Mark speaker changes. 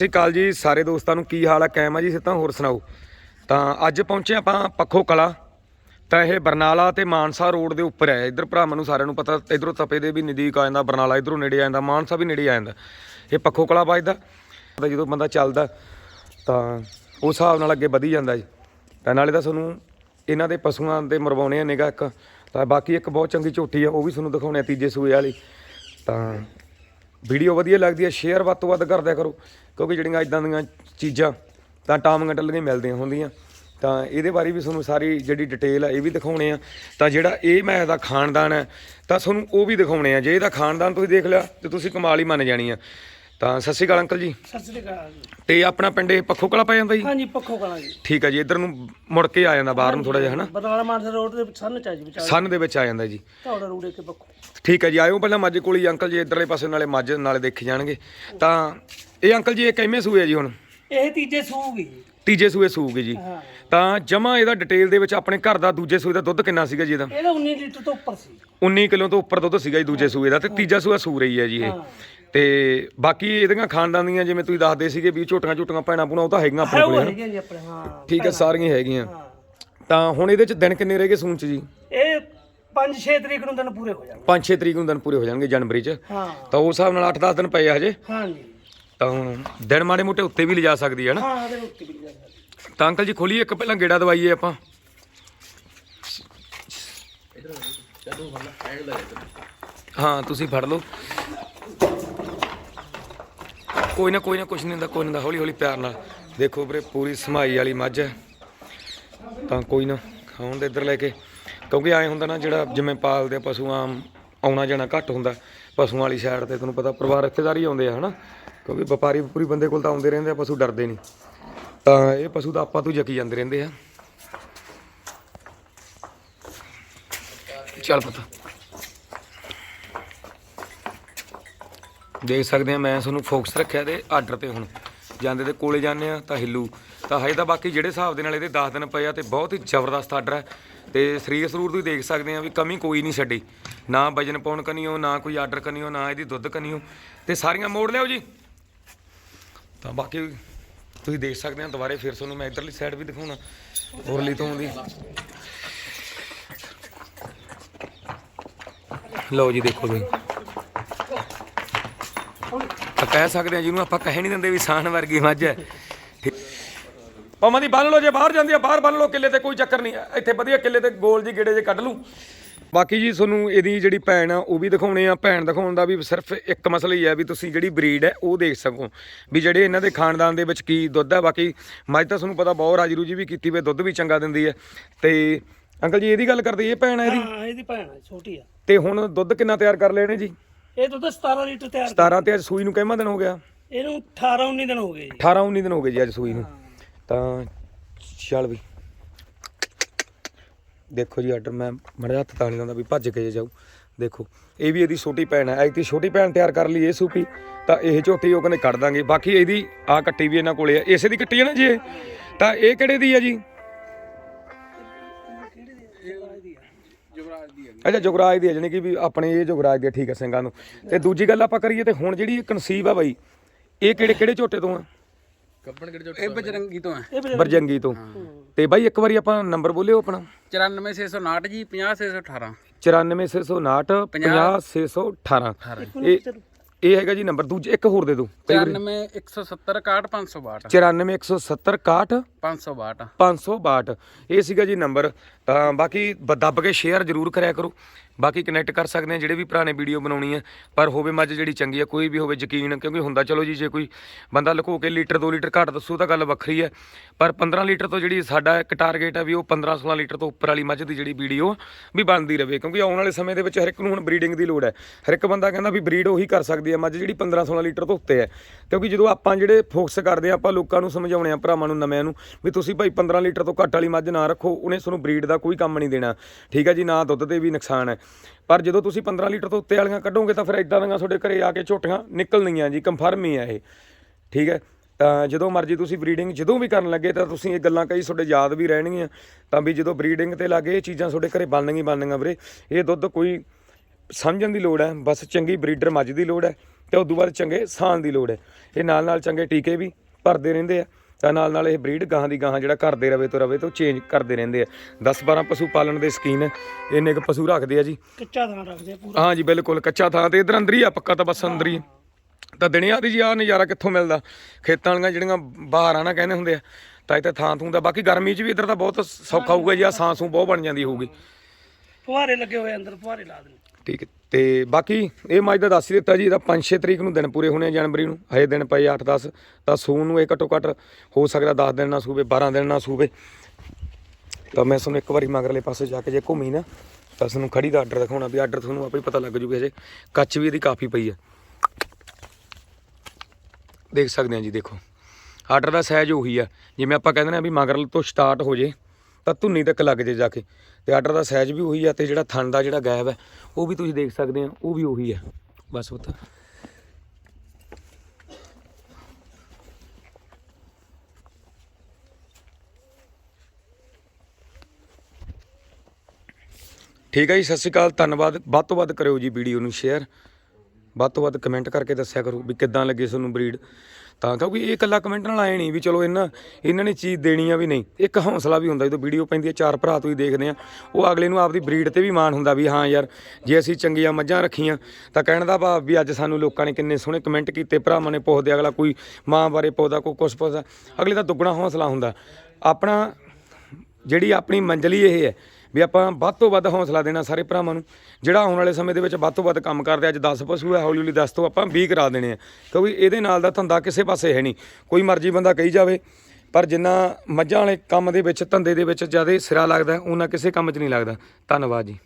Speaker 1: ਸਤਿ ਸ਼੍ਰੀ ਅਕਾਲ ਜੀ, ਸਾਰੇ ਦੋਸਤਾਂ ਨੂੰ ਕੀ ਹਾਲ ਹੈ ਕਾਇਮ ਆ ਜੀ, ਸਿੱਧਾ ਹੋਰ ਸੁਣਾਓ। ਤਾਂ ਅੱਜ ਪਹੁੰਚੇ ਆਪਾਂ ਪੱਖੋ ਕਲਾ। ਤਾਂ ਇਹ ਬਰਨਾਲਾ ਤੇ ਮਾਨਸਾ ਰੋਡ ਦੇ ਉੱਪਰ ਹੈ। ਇੱਧਰ ਭਰਾਵਾਂ ਨੂੰ ਸਾਰਿਆਂ ਨੂੰ ਪਤਾ, ਇਧਰੋਂ ਤਪੇ ਦੇ ਵੀ ਨਜ਼ਦੀਕ ਆ ਜਾਂਦਾ, ਬਰਨਾਲਾ ਇਧਰੋਂ ਨੇੜੇ ਆ ਜਾਂਦਾ, ਮਾਨਸਾ ਵੀ ਨੇੜੇ ਆ ਜਾਂਦਾ। ਇਹ ਪੱਖੋ ਕਲਾ ਵੱਜਦਾ, ਤਾਂ ਜਦੋਂ ਬੰਦਾ ਚੱਲਦਾ, ਤਾਂ ਉਸ ਹਿਸਾਬ ਨਾਲ ਅੱਗੇ ਵਧੀ ਜਾਂਦਾ ਜੀ। ਤਾਂ ਨਾਲੇ ਤਾਂ ਤੁਹਾਨੂੰ ਇਹਨਾਂ ਦੇ ਪਸ਼ੂਆਂ ਦੇ ਮਰਵਾਉਣੇ ਆ ਨਿਗਾ ਇੱਕ। ਤਾਂ ਬਾਕੀ ਇੱਕ ਬਹੁਤ ਚੰਗੀ ਝੋਟੀ ਆ, ਉਹ ਵੀ ਤੁਹਾਨੂੰ ਦਿਖਾਉਣੇ ਆ ਤੀਜੇ ਸੂਏ ਵਾਲੀ। ਤਾਂ ਵੀਡੀਓ ਵਧੀਆ ਲੱਗਦੀ ਹੈ ਸ਼ੇਅਰ ਵੱਧ ਤੋਂ ਵੱਧ ਕਰਦਿਆ ਕਰੋ, ਕਿਉਂਕਿ ਜਿਹੜੀਆਂ ਇਦਾਂ ਦੀਆਂ ਚੀਜ਼ਾਂ, ਤਾਂ ਟਾਮੀਆਂ ਟੱਲੀਆਂ ਮਿਲਦੀਆਂ ਹੁੰਦੀਆਂ। ਤਾਂ ਇਹਦੇ ਬਾਰੇ ਵੀ ਤੁਹਾਨੂੰ ਸਾਰੀ ਜਿਹੜੀ ਡਿਟੇਲ ਆ, ਇਹ ਵੀ ਦਿਖਾਉਣੇ ਆ। ਤਾਂ ਜਿਹੜਾ ਇਹ ਮੈਂ ਦਾ ਖਾਨਦਾਨ ਹੈ, ਤਾਂ ਤੁਹਾਨੂੰ ਉਹ ਵੀ ਦਿਖਾਉਣੇ ਆ। ਜੇ ਇਹਦਾ ਖਾਨਦਾਨ ਤੁਸੀਂ ਦੇਖ ਲਿਆ, ਤੇ ਤੁਸੀਂ ਕਮਾਲ ਹੀ ਮੰਨ ਜਾਣੀ ਆ। ਤਾਂ ਸਤਿ ਸ਼੍ਰੀ ਅਕਾਲ ਅੰਕਲ ਜੀ।
Speaker 2: ਸਤਿ ਸ੍ਰੀ ਅਕਾਲ ਜੀ।
Speaker 1: ਤੇ ਆਪਣਾ ਪਿੰਡ ਇਹ ਪੱਖੋ ਕਲਾ ਪੈ ਜਾਂਦਾ ਜੀ?
Speaker 2: ਹਾਂਜੀ ਪੱਖੋ ਕਲਾਂ ਜੀ।
Speaker 1: ਠੀਕ ਹੈ ਜੀ ਇੱਧਰ ਨੂੰ ਮੁੜ ਕੇ ਆ ਜਾਂਦਾ ਬਾਹਰ ਨੂੰ ਥੋੜਾ ਜਿਹਾ ਹਨਾ?
Speaker 2: ਬਰਨਾਲਾ ਮਾਨਸਾ ਰੋਡ ਦੇ ਸੰਨ ਚਾਜੀ ਵਿਚਾਰ
Speaker 1: ਸੰਨ ਦੇ ਵਿੱਚ ਆ ਜਾਂਦਾ ਜੀ।
Speaker 2: ਤੁਹਾਡਾ ਰੂੜੇ ਕੇ ਪੱਖੋ।
Speaker 1: ਠੀਕ ਹੈ ਜੀ ਆਇਓ ਪਹਿਲਾਂ ਮੱਝ ਕੋਲ ਹੀ ਅੰਕਲ ਜੀ ਇਧਰਲੇ ਪਾਸੇ ਨਾਲੇ ਮੱਝ ਨਾਲੇ ਦੇਖੇ ਜਾਣਗੇ। ਤਾਂ ਇਹ ਅੰਕਲ ਜੀ ਇਹ ਕਿਵੇਂ ਸੂਏ ਜੀ ਹੁਣ?
Speaker 2: ਇਹ ਤੀਜੇ ਸੂਗੀ ਜੀ
Speaker 1: ਤੀਜੇ ਸੂਏ ਸੂਗੇ ਜੀ।
Speaker 2: ਹਾਂ।
Speaker 1: ਤਾਂ ਜਮਾ ਇਹਦਾ ਡਿਟੇਲ ਦੇ ਵਿੱਚ ਆਪਣੇ ਘਰ ਦਾ ਦੂਜੇ ਸੂਏ ਦਾ ਦੁੱਧ ਕਿੰਨਾ ਸੀਗਾ ਜੀ ਇਹਦਾ?
Speaker 2: ਇਹਦਾ 19 ਲੀਟਰ ਤੋਂ ਉੱਪਰ ਸੀ।
Speaker 1: 19 ਕਿਲੋ ਤੋਂ ਉੱਪਰ ਦੁੱਧ ਸੀਗਾ ਜੀ ਦੂਜੇ ਸੂਏ ਦਾ ਤੇ ਤੀਜਾ ਸੂਆ ਸੂ ਰਹੀ ਹੈ ਜੀ ਇਹ। ਤੇ ਬਾਕੀ ਇਹਦੀਆਂ ਖਾਨਦਾਨ ਦੀਆਂ ਜਿਵੇਂ ਤੁਸੀਂ ਦੱਸਦੇ ਸੀਗੇ ਵੀ ਝੋਟੀਆਂ ਝੋਟੀਆਂ ਭੈਣਾਂ ਭੂਣਾ ਉਹ ਤਾਂ ਹੈਗੀਆਂ ਆਪਣੇ
Speaker 2: ਹੈ
Speaker 1: ਕੋਲੇ
Speaker 2: ਜੀ ਆਪਣੇ ਹਾਂ
Speaker 1: ਠੀਕ ਹੈ ਸਾਰੀਆਂ ਹੈਗੀਆਂ।
Speaker 2: ਹਾਂ।
Speaker 1: ਤਾਂ ਹੁਣ ਇਹਦੇ ਚ ਦਿਨ ਕਿੰਨੇ ਰਹਿ ਗਏ ਸੂਨ ਚ ਜੀ?
Speaker 2: ਇਹ 5-6 ਤਰੀਕ ਨੂੰ ਦਿਨ ਪੂਰੇ ਹੋ ਜਾਣਗੇ।
Speaker 1: 5-6 ਤਰੀਕ ਨੂੰ ਦਿਨ ਪੂਰੇ ਹੋ ਜਾਣਗੇ ਜਨਵਰੀ ਚ।
Speaker 2: ਹਾਂ।
Speaker 1: ਤਾਂ ਉਸ ਹਿਸਾਬ ਨਾਲ 8-10 ਦਿਨ ਪਏ ਆ ਹਜੇ।
Speaker 2: ਹਾਂਜੀ।
Speaker 1: ਤਾਂ ਹੁਣ ਦਿਨ ਮਾੜੇ ਮੋਟੇ ਉੱਤੇ ਵੀ ਲਿਜਾ ਸਕਦੀ ਹੈ ਨਾ
Speaker 2: ਹਾਂ ਇਹਦੇ ਉੱਤੇ ਵੀ ਜਾਂਦਾ
Speaker 1: ਤਾਂ ਅੰਕਲ ਜੀ ਖੋਲੀਏ ਇੱਕ ਪਹਿਲਾਂ ਗੇੜਾ ਦਵਾਈਏ ਆਪਾਂ। ਹਾਂ ਤੁਸੀਂ ਫੜ ਲਓ। ਕੋਈ ਨਾ ਕੋਈ ਨਾ, ਕੁਛ ਨਹੀਂ ਹੁੰਦਾ, ਕੋਈ ਨਹੀਂ ਹੁੰਦਾ। ਹੌਲੀ ਹੌਲੀ ਪਿਆਰ ਨਾਲ। ਦੇਖੋ ਵੀਰੇ, ਪੂਰੀ ਸਮਾਈ ਵਾਲੀ ਮੱਝ ਹੈ। ਤਾਂ ਕੋਈ ਨਾ, ਖਾਉਣ ਦੇ ਇੱਧਰ ਲੈ ਕੇ। ਕਿਉਂਕਿ ਐ ਹੁੰਦਾ ਨਾ, ਜਿਹੜਾ ਜਿਵੇਂ ਪਾਲਦੇ ਆ ਪਸ਼ੂ, ਆਮ ਆਉਣਾ ਜਾਣਾ ਘੱਟ ਹੁੰਦਾ। ਪਸ਼ੂਆਂ ਵਾਲੀ ਸਾਈਡ ਤੇ ਤੁਹਾਨੂੰ ਪਤਾ ਪਰਿਵਾਰ ਰਿਸ਼ਤੇਦਾਰੀ ਆਉਂਦੇ ਆ, ਹਨਾ? ਕਿਉਂਕਿ ਵਪਾਰੀ ਪੂਰੀ ਬੰਦੇ ਕੋਲ ਤਾਂ ਆਉਂਦੇ ਰਹਿੰਦੇ ਆ, ਪਸ਼ੂ ਡਰਦੇ ਨਹੀਂ। ਤਾਂ ਇਹ ਪਸ਼ੂ ਤਾਂ ਆਪਾਂ ਤੋਂ ਜਕੀ ਜਾਂਦੇ ਰਹਿੰਦੇ ਆ। ਚੱਲ ਪਤਾ। ਦੇਖ ਸਕਦੇ ਆ, ਮੈਂ ਤੁਹਾਨੂੰ ਫੋਕਸ ਰੱਖਿਆ ਤੇ ਆਰਡਰ ਤੇ ਹੁਣ। ਜਾਂਦੇ ਤੇ ਕੋਲੇ ਜਾਂਦੇ ਆ ਤਾਂ ਹਿੱਲੂ। ਤਾਂ ਹਜੇ ਤਾਂ ਬਾਕੀ ਜਿਹੜੇ ਹਿਸਾਬ ਦੇ ਨਾਲ ਇਹਦੇ 10 ਦਿਨ ਪਏ ਆ ਤੇ ਬਹੁਤ ਹੀ ਜ਼ਬਰਦਸਤ ਆਰਡਰ ਹੈ ਤੇ ਸਰੀਰ ਸਰੂਰ ਤੁਸੀਂ ਦੇਖ ਸਕਦੇ ਆ ਵੀ ਕਮੀ ਕੋਈ ਨਹੀਂ ਛੱਡੀ। ਨਾ ਵਜਨ ਪਾਉਣ ਕਨੀਓ ਨਾ ਕੋਈ ਆਰਡਰ ਕਨੀਓ ਨਾ ਇਹਦੀ ਦੁੱਧ ਕਨੀਓ ਤੇ ਸਾਰੀਆਂ ਮੋੜ ਲਿਓ ਜੀ। ਤਾਂ ਬਾਕੀ ਤੁਸੀਂ ਦੇਖ ਸਕਦੇ ਆ, ਦੁਬਾਰੇ ਫਿਰ ਤੁਹਾਨੂੰ ਮੈਂ ਇਧਰਲੀ ਸਾਈਡ ਵੀ ਦਿਖਾਉਣਾ। ਹੋਰਲੀ ਤੋਂ ਦੀ ਲਓ ਜੀ, ਦੇਖੋ ਤੁਸੀਂ ਤਾਂ ਕਹਿ ਸਕਦੇ ਆ ਜਿਹਨੂੰ ਆਪਾਂ ਕਹਿ ਨਹੀਂ ਦਿੰਦੇ ਵੀ ਸਾਨ ਵਰਗੀ ਮੱਝ ਹੈ। ਠੀਕ ਪਾਵਾਂ ਦੀ ਬੰਨ ਲਓ ਜੇ ਬਾਹਰ ਜਾਂਦੀ ਆ ਬਾਹਰ ਬੰਨ ਲਓ ਕਿੱਲੇ ਤੇ ਕੋਈ ਚੱਕਰ ਨਹੀਂ। ਇੱਥੇ ਵਧੀਆ ਕਿੱਲੇ ਤੇ ਗੋਲ ਜੀ ਗੇੜੇ ਜੇ ਕੱਢ ਲੂ ਬਾਕੀ ਜੀ ਤੁਹਾਨੂੰ ਇਹਦੀ ਜਿਹੜੀ ਭੈਣ ਆ ਉਹ ਵੀ ਦਿਖਾਉਣੇ ਆ। ਭੈਣ ਦਿਖਾਉਣ ਦਾ ਵੀ ਸਿਰਫ ਇੱਕ ਮਸਲਾ ਹੀ ਹੈ ਵੀ ਤੁਸੀਂ ਜਿਹੜੀ ਬਰੀਡ ਹੈ ਉਹ ਦੇਖ ਸਕੋ। ਵੀ ਜਿਹੜੇ ਇਹਨਾਂ ਦੇ ਖਾਨਦਾਨ ਦੇ ਵਿੱਚ ਕੀ ਦੁੱਧ ਹੈ। ਬਾਕੀ ਮੱਝ ਤਾਂ ਤੁਹਾਨੂੰ ਪਤਾ ਬਹੁਤ ਰਾਜੀ ਰੂਜੀ ਵੀ ਕੀਤੀ ਵੀ ਦੁੱਧ ਵੀ ਚੰਗਾ ਦਿੰਦੀ ਹੈ। ਤੇ ਅੰਕਲ ਜੀ ਇਹਦੀ ਗੱਲ ਕਰਦੇ ਇਹ ਭੈਣ ਹੈ ਇਹਦੀ?
Speaker 2: ਹਾਂ ਇਹਦੀ ਭੈਣ ਹੈ ਛੋਟੀ ਆ।
Speaker 1: ਤੇ ਹੁਣ ਦੁੱਧ ਕਿੰਨਾ ਤਿਆਰ ਕਰ ਨੇ ਜੀ?
Speaker 2: ਇਹ ਦੁੱਧ 17 ਲੀਟਰ ਤਿਆਰ
Speaker 1: 17 ਤੇ ਅੱਜ ਸੂਈ ਨੂੰ ਕਿੰਨਾ ਦਿਨ ਹੋ ਗਿਆ?
Speaker 2: ਇਹਨੂੰ 18 19 ਦਿਨ ਹੋ ਗਏ ਜੀ।
Speaker 1: 18 19 ਦਿਨ ਹੋ ਗਏ ਜੀ ਅੱਜ ਸੂਈ ਨੂੰ। ਤਾਂ ਚੱਲ ਵੀ। ਦੇਖੋ ਜੀ ਆਰਡਰ ਮੈਂ ਮੜਾ ਹੱਥ ਤਾਂ ਨਹੀਂ ਲਾਉਂਦਾ ਵੀ ਭੱਜ ਕੇ ਜੇ ਜਾਊ। ਦੇਖੋ ਇਹ ਵੀ ਇਹਦੀ ਛੋਟੀ ਭੈਣ ਹੈ। ਐਤੀ ਛੋਟੀ ਭੈਣ ਤਿਆਰ ਕਰ ਲਈ ਇਹ ਸੂਪੀ। ਤਾਂ ਇਹ ਝੋਟੀ ਉਹ ਕਹਿੰਦੇ ਕੱਢ ਦਾਂਗੇ। ਬਾਕੀ ਇਹਦੀ ਆ ਕੱਟੀ ਵੀ ਇਹਨਾਂ ਕੋਲੇ ਆ। ਇਸੇ ਦੀ ਕੱਟੀ ਹੈ ਨਾ ਜੀ ਇਹ? ਤਾਂ ਇਹ ਕਿਹੜੇ ਦੀ ਹੈ ਜੀ? ਅੱਛਾ ਜੁਗਰਾਜ ਦੀ ਹੈ ਜਾਣੀ ਕਿ ਵੀ ਆਪਣੇ ਇਹ ਜੁਗਰਾਜ ਦੀ ਠੀਕ ਹੈ ਸਿੰਘਾਂ ਨੂੰ। ਤੇ ਦੂਜੀ ਗੱਲ ਆਪਾਂ ਕਰੀਏ ਤੇ ਹੁਣ ਜਿਹੜੀ ਕਨਸੀਵ ਆ ਬਾਈ ਇਹ ਕਿਹੜੇ ਕਿਹੜੇ ਝੋਟੇ ਤੋਂ ਆ?
Speaker 3: ਇਹ ਬਜਰੰਗੀ ਤੋਂ ਹੈ
Speaker 1: ਬਰਜੰਗੀ ਤੋਂ। ਤੇ ਬਾਈ ਇੱਕ ਵਾਰੀ ਆਪਾਂ ਨੰਬਰ ਬੋਲਿਓ ਆਪਣਾ।
Speaker 3: 94659 ਜੀ 50618
Speaker 1: 94659 50618 ਇਹ ਇਹ ਹੈਗਾ ਜੀ ਨੰਬਰ ਦੂਜੇ ਇੱਕ ਹੋਰ ਦੇ ਦਿਓ
Speaker 3: 94170 61562
Speaker 1: 94170
Speaker 3: 562
Speaker 1: 562 ਇਹ ਸੀਗਾ ਜੀ ਨੰਬਰ। ਤਾਂ ਬਾਕੀ ਦੱਬ ਕੇ ਸ਼ੇਅਰ ਜ਼ਰੂਰ ਕਰਿਆ ਕਰੋ। ਬਾਕੀ ਕਨੈਕਟ ਕਰ ਸਕਦੇ ਆ ਜਿਹੜੇ ਵੀ ਭਰਾ ਨੇ ਵੀਡੀਓ ਬਣਾਉਣੀ ਹੈ ਪਰ ਹੋਵੇ ਮੱਝ ਜਿਹੜੀ ਚੰਗੀ ਹੈ ਕੋਈ ਵੀ ਹੋਵੇ ਯਕੀਨ ਕਿਉਂਕਿ ਹੁੰਦਾ ਚਲੋ ਜੀ ਜੇ ਕੋਈ ਬੰਦਾ ਲੁਕੋ ਕੇ ਲੀਟਰ 2 ਲੀਟਰ ਘੱਟ ਦੱਸੂ ਤਾਂ ਗੱਲ ਵੱਖਰੀ ਹੈ ਪਰ 15 ਲੀਟਰ ਤੋਂ ਜਿਹੜੀ ਸਾਡਾ ਇੱਕ ਟਾਰਗੇਟ ਹੈ ਵੀ ਉਹ 15 16 ਲੀਟਰ ਤੋਂ ਉੱਪਰ ਵਾਲੀ ਮੱਝ ਦੀ ਜਿਹੜੀ ਵੀਡੀਓ ਵੀ ਬਣਦੀ ਰਵੇ। ਕਿਉਂਕਿ ਆਉਣ ਵਾਲੇ ਸਮੇਂ ਦੇ ਵਿੱਚ ਹਰ ਇੱਕ ਨੂੰ ਹੁਣ ਬਰੀਡਿੰਗ ਦੀ ਲੋੜ ਹੈ ਹਰ ਇੱਕ ਬੰਦਾ ਕਹਿੰਦਾ ਵੀ ਬਰੀਡ ਉਹੀ ਕਰ ਸਕਦੀ ਹੈ ਮੱਝ ਜਿਹੜੀ 15 16 ਲੀਟਰ ਤੋਂ ਉੱਤੇ ਹੈ। ਕਿਉਂਕਿ ਜਦੋਂ ਆਪਾਂ ਜਿਹੜੇ ਫੋਕਸ ਕਰਦੇ ਆ ਆਪਾਂ ਲੋਕਾਂ ਨੂੰ ਸਮਝਾਉਣੇ ਆ ਭਰਾਵਾਂ ਨੂੰ, ਨਵਿਆਂ ਨੂੰ, ਵੀ ਤੁਸੀਂ ਭਾਈ 15 ਲੀਟਰ ਤੋਂ ਘੱਟ ਵਾਲੀ ਮੱਝ ਨਾ ਰੱਖੋ, ਉਹਨੇ ਤੁਹਾਨੂੰ ਬਰੀਡ ਦਾ ਕੋਈ ਕੰਮ ਨਹੀਂ ਦੇਣਾ। ਠੀਕ ਹੈ ਜੀ, ਨਾ ਦੁੱਧ ਦੇ ਵੀ ਨੁਕਸਾਨ ਹੈ। ਪਰ ਜਦੋਂ ਤੁਸੀਂ 15 ਲੀਟਰ ਤੋਂ ਉੱਤੇ ਵਾਲੀਆਂ ਕੱਢੋਗੇ ਤਾਂ ਫਿਰ ਇਦਾਂ ਦੀਆਂ ਤੁਹਾਡੇ ਘਰੇ ਆ ਕੇ ਝੋਟੀਆਂ ਨਿਕਲਣੀਆਂ ਜੀ ਕੰਫਰਮ ਹੀ ਆ ਇਹ। ਠੀਕ ਹੈ, ਤਾਂ ਜਦੋਂ ਮਰਜ਼ੀ ਤੁਸੀਂ ਬਰੀਡਿੰਗ ਜਦੋਂ ਵੀ ਕਰਨ ਲੱਗੇ ਤਾਂ ਤੁਸੀਂ ਇਹ ਗੱਲਾਂ ਕਈ ਤੁਹਾਡੇ ਯਾਦ ਵੀ ਰਹਿਣਗੀਆਂ। ਤਾਂ ਵੀ ਜਦੋਂ ਬਰੀਡਿੰਗ ਤੇ ਲੱਗੇ ਇਹ ਚੀਜ਼ਾਂ ਤੁਹਾਡੇ ਘਰੇ ਬਣਨਗੀਆਂ ਬਣਨਗੀਆਂ ਵੀਰੇ। ਇਹ ਦੁੱਧ ਕੋਈ ਸਮਝਣ ਦੀ ਲੋੜ ਹੈ ਬਸ ਚੰਗੀ ਬਰੀਡਰ ਮੱਝ ਦੀ ਲੋੜ ਹੈ ਤੇ ਉਦੋਂ ਬਾਅਦ ਚੰਗੇ ਸਾਂ ਦੀ ਲੋੜ ਹੈ। ਇਹ ਨਾਲ ਨਾਲ ਚੰਗੇ ਟੀਕੇ ਵੀ ਭਰਦੇ ਰਹਿੰਦੇ ਆ ਤਾਂ ਨਾਲ ਨਾਲ ਇਹ ਬਰੀਡ ਗਾਹਾਂ ਦੀ ਗਾਹਾਂ ਜਿਹੜਾ ਕਰਦੇ ਰਵੇ ਤੋਂ ਰਵੇ ਤੋਂ ਚੇਂਜ ਕਰਦੇ ਰਹਿੰਦੇ ਆ। 10 12 ਪਸ਼ੂ ਪਾਲਣ ਦੇ ਸਕੀਨ ਇੰਨੇ ਕੁ ਪਸ਼ੂ ਰੱਖਦੇ ਆ ਜੀ।
Speaker 2: ਕੱਚਾ ਥਾਂ ਰੱਖਦੇ ਆ ਪੂਰਾ।
Speaker 1: ਹਾਂ ਜੀ ਬਿਲਕੁਲ ਕੱਚਾ ਥਾਂ ਤੇ ਇਧਰ ਅੰਦਰ ਹੀ ਆ ਪੱਕਾ ਤਾਂ ਬਸ ਅੰਦਰ ਹੀ। ਤਾਂ ਦਿਨੇ ਆਦੀ ਜੀ ਆ ਨਜ਼ਾਰਾ ਕਿੱਥੋਂ ਮਿਲਦਾ? ਖੇਤਾਂ ਵਾਲੀਆਂ ਜਿਹੜੀਆਂ ਬਾਹਰ ਆ ਨਾ ਕਹਿੰਦੇ ਹੁੰਦੇ ਆ ਤਾਂ ਇੱਥੇ ਥਾਂ ਥੂੰ ਦਾ ਬਾਕੀ ਗਰਮੀ 'ਚ ਵੀ ਇਧਰ ਤਾਂ ਬਹੁਤ ਸੌਖਾ ਹੋਊਗਾ ਜੀ ਆ ਸਾਂ ਸੂ ਬਹੁਤ ਬਣ ਜਾਂਦੀ ਹੋਊਗੀ।
Speaker 2: ਫੁਹਾਰੇ ਲੱਗੇ ਹੋਏ ਅੰਦਰ, ਫੁਹਾਰੇ ਲਾ ਦੇਣੇ।
Speaker 1: ਠੀਕ ਹੈ। ਤੇ ਬਾਕੀ ਇਹ ਮੱਝ ਦਾ ਦੱਸ ਹੀ ਦਿੱਤਾ ਜੀ, ਇਹਦਾ 5-6 ਤਰੀਕ ਨੂੰ ਦਿਨ ਪੂਰੇ ਹੋਣੇ ਆ ਜਨਵਰੀ ਨੂੰ। ਹਜੇ ਦਿਨ ਪਏ 8-10 ਤਾਂ ਸੂਣ ਨੂੰ ਇਹ ਘੱਟੋ ਘੱਟ ਹੋ ਸਕਦਾ 10 ਦਿਨ ਨਾ ਸੂਵੇ 12 ਦਿਨ ਨਾ ਸੂਵੇ। ਤਾਂ ਮੈਂ ਤੁਹਾਨੂੰ ਇੱਕ ਵਾਰੀ ਮਗਰਲੇ ਪਾਸੇ ਜਾ ਕੇ ਜੇ ਘੁੰਮੀ ਨਾ, ਤਾਂ ਤੁਹਾਨੂੰ ਖੜੀ ਦਾ ਆਰਡਰ ਦਿਖਾਉਣਾ ਵੀ ਆਰਡਰ ਤੁਹਾਨੂੰ ਆਪੇ ਪਤਾ ਲੱਗ ਜੂਗਾ ਹਜੇ। ਕੱਚ ਵੀ ਇਹਦੀ ਕਾਫੀ ਪਈ ਹੈ ਦੇਖ ਸਕਦੇ ਆ ਜੀ, ਦੇਖੋ। ਆਰਡਰ ਦਾ ਸਾਈਜ਼ ਉਹੀ ਆ। ਜਿਵੇਂ ਆਪਾਂ ਕਹਿੰਦੇ ਨੇ ਵੀ ਮਗਰਲ ਤੋਂ ਸਟਾਰਟ ਹੋ ਜੇ ਤਾਂ ਧੁੰਨੀ ਤੱਕ ਲੱਗ ਜੇ ਜਾ ਕੇ। ਤੇ ਆਰਡਰ ਦਾ ਸਾਈਜ਼ ਵੀ ਉਹੀ ਆ ਤੇ ਜਿਹੜਾ ਥਣ ਦਾ ਜਿਹੜਾ ਗੈਪ ਹੈ, ਉਹ ਵੀ ਤੁਸੀਂ ਦੇਖ ਸਕਦੇ ਆ ਉਹ ਵੀ ਉਹੀ ਹੈ। ਬਸ ਉਹ ਠੀਕ ਹੈ ਜੀ, ਸਤਿ ਸ਼੍ਰੀ ਅਕਾਲ, ਧੰਨਵਾਦ। ਵੱਧ ਤੋਂ ਵੱਧ ਕਰਿਓ ਜੀ ਵੀਡੀਓ ਨੂੰ ਸ਼ੇਅਰ ਵੱਧ ਤੋਂ ਵੱਧ ਕਮੈਂਟ ਕਰਕੇ ਦੱਸਿਆ ਕਰੋ ਵੀ ਕਿੱਦਾਂ ਲੱਗੇ ਤੁਹਾਨੂੰ ਬਰੀਡ ਤਾਂ ਕਿਉਂਕਿ ਇਹ ਇਕੱਲਾ ਕਮੈਂਟ ਨਾਲ ਆਏ ਨਹੀਂ ਵੀ ਚਲੋ ਇਹਨਾਂ ਇਹਨਾਂ ਨੇ ਚੀਜ਼ ਦੇਣੀ ਆ ਵੀ ਨਹੀਂ। ਇੱਕ ਹੌਸਲਾ ਵੀ ਹੁੰਦਾ, ਜਦੋਂ ਵੀਡੀਓ ਪੈਂਦੀ ਹੈ ਚਾਰ ਭਰਾ ਤੁਸੀਂ ਦੇਖਦੇ ਆ, ਉਹ ਅਗਲੇ ਨੂੰ ਆਪਦੀ ਬਰੀਡ ਤੇ ਵੀ ਮਾਣ ਹੁੰਦਾ ਵੀ ਹਾਂ ਯਾਰ, ਜੇ ਅਸੀਂ ਚੰਗੀਆਂ ਮੱਝਾਂ ਰੱਖੀਆਂ, ਤਾਂ ਕਹਿਣ ਦਾ ਭਾਵ ਵੀ ਅੱਜ ਸਾਨੂੰ ਲੋਕਾਂ ਨੇ ਕਿੰਨੇ ਸੋਹਣੇ ਕਮੈਂਟ ਕੀਤੇ, ਭਰਾਵਾਂ ਨੇ ਪੁੱਛਦੇ ਅਗਲਾ ਕੋਈ ਮਾਂ ਬਾਰੇ ਪੁੱਛਦਾ, ਕੋਈ ਕੁਛ ਪੁੱਛਦਾ, ਅਗਲੇ ਦਾ ਦੁੱਗਣਾ ਹੌਸਲਾ ਹੁੰਦਾ। ਆਪਣਾ, ਜਿਹੜੀ ਆਪਣੀ ਮੰਜ਼ਲੀ ਇਹ ਹੈ ਵੀ ਆਪਾਂ ਵੱਧ ਤੋਂ ਵੱਧ ਹੌਸਲਾ ਦੇਣਾ ਸਾਰੇ ਭਰਾਵਾਂ ਨੂੰ। ਜਿਹੜਾ ਆਉਣ ਵਾਲੇ ਸਮੇਂ ਦੇ ਵਿੱਚ ਵੱਧ ਤੋਂ ਵੱਧ ਕੰਮ ਕਰਦੇ ਅੱਜ 10 ਪਸ਼ੂ ਹੈ ਹੌਲੀ ਹੌਲੀ 10 ਤੋਂ ਆਪਾਂ 20 ਕਰਾ ਦੇਣੇ ਆ। ਕਿਉਂਕਿ ਇਹਦੇ ਨਾਲ ਦਾ ਧੰਦਾ ਕਿਸੇ ਪਾਸੇ ਹੈ ਨਹੀਂ। ਕੋਈ ਮਰਜ਼ੀ ਬੰਦਾ ਕਹੀ ਜਾਵੇ, ਪਰ ਜਿੰਨਾ ਮੱਝਾਂ ਵਾਲੇ ਕੰਮ ਦੇ ਵਿੱਚ, ਧੰਦੇ ਦੇ ਵਿੱਚ ਜ਼ਿਆਦਾ ਸਿਰਾ ਲੱਗਦਾ ਉਹਨਾਂ ਕਿਸੇ ਕੰਮ 'ਚ ਨਹੀਂ ਲੱਗਦਾ। ਧੰਨਵਾਦ ਜੀ।